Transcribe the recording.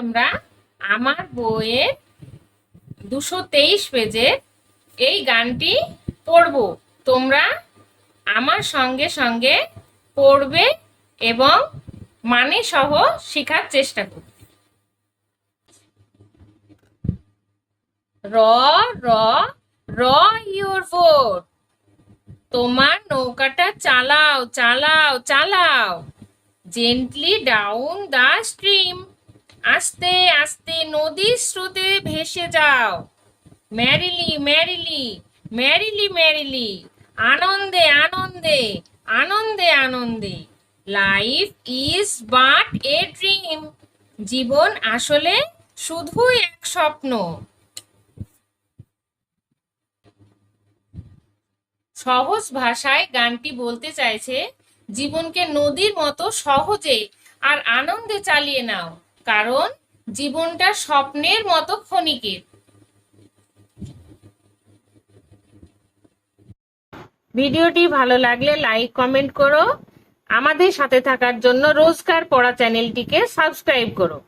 আমরা আমার বইয়ের দুশো তেইশ পেজের এই গানটি পড়ব। তোমরা আমার সঙ্গে সঙ্গে পড়বে এবং মানে সহ শেখার চেষ্টা করবে। র র র, ইউর ভোট তোমার নৌকাটা চালাও চালাও চালাও। জেন্টলি ডাউন দ্য স্ট্রিম আস্তে আস্তে নদীর স্রোতে ভেসে যাও। ম্যারিলি ম্যারিলি ম্যারিলি ম্যারিলি আনন্দে আনন্দে আনন্দে আনন্দে। Life is but a dream জীবন আসলে শুধুই এক স্বপ্ন। সহজ ভাষায় গানটি বলতে চাইছে, জীবনকে নদীর মতো সহজে আর আনন্দে চালিয়ে নাও। কারণ জীবনটা স্বপ্নের মতো ক্ষণিকের। ভিডিওটি ভালো লাগলে লাইক, কমেন্ট করো। আমাদের সাথে থাকার জন্য রোজকার পড়া চ্যানেলটিকে সাবস্ক্রাইব করো।